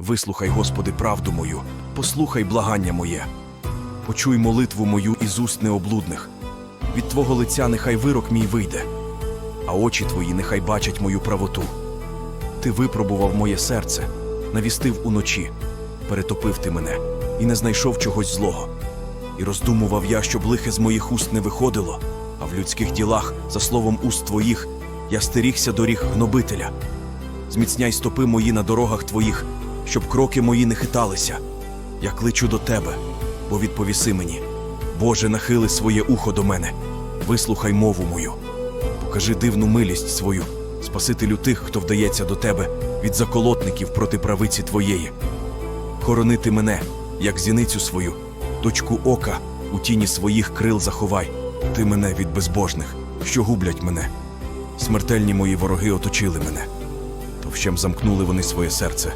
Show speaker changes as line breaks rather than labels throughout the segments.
Вислухай, Господи, правду мою, послухай благання моє. Почуй молитву мою із уст необлудних. Від Твого лиця нехай вирок мій вийде, а очі Твої нехай бачать мою правоту. Ти випробував моє серце, навістив уночі, перетопив ти мене і не знайшов чогось злого. І роздумував я, щоб лихе з моїх уст не виходило, а в людських ділах, за словом уст твоїх, я стерігся доріг гнобителя. Зміцняй стопи мої на дорогах твоїх, щоб кроки мої не хиталися. Я кличу до тебе, бо відповіси мені. Боже, нахили своє ухо до мене, вислухай мову мою, покажи дивну милість свою, спасителю тих, хто вдається до тебе від заколотників проти правиці твоєї. Хоронити мене, як зіницю свою, дочку ока у тіні своїх крил заховай, ти мене від безбожних, що гублять мене. Смертельні мої вороги оточили мене. Товщем замкнули вони своє серце,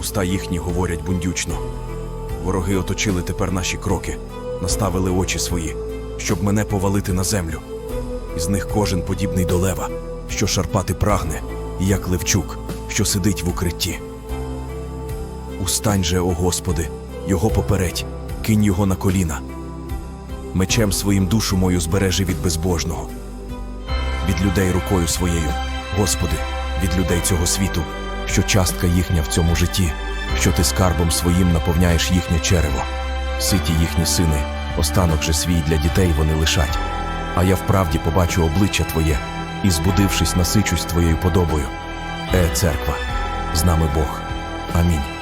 уста їхні говорять бундючно. Вороги оточили тепер наші кроки, наставили очі свої, щоб мене повалити на землю. Із них кожен подібний до лева, що шарпати прагне, як левчук, що сидить в укритті. Устань же, о Господи, його попередь, кинь його на коліна. Мечем своїм душу мою збережи від безбожного, від людей рукою своєю, Господи, від людей цього світу, що частка їхня в цьому житті, що ти скарбом своїм наповняєш їхнє черево, ситі їхні сини, останок же свій для дітей вони лишать. А я вправді побачу обличчя Твоє і, збудившись, насичусь Твоєю подобою. Е, церква, з нами Бог. Амінь.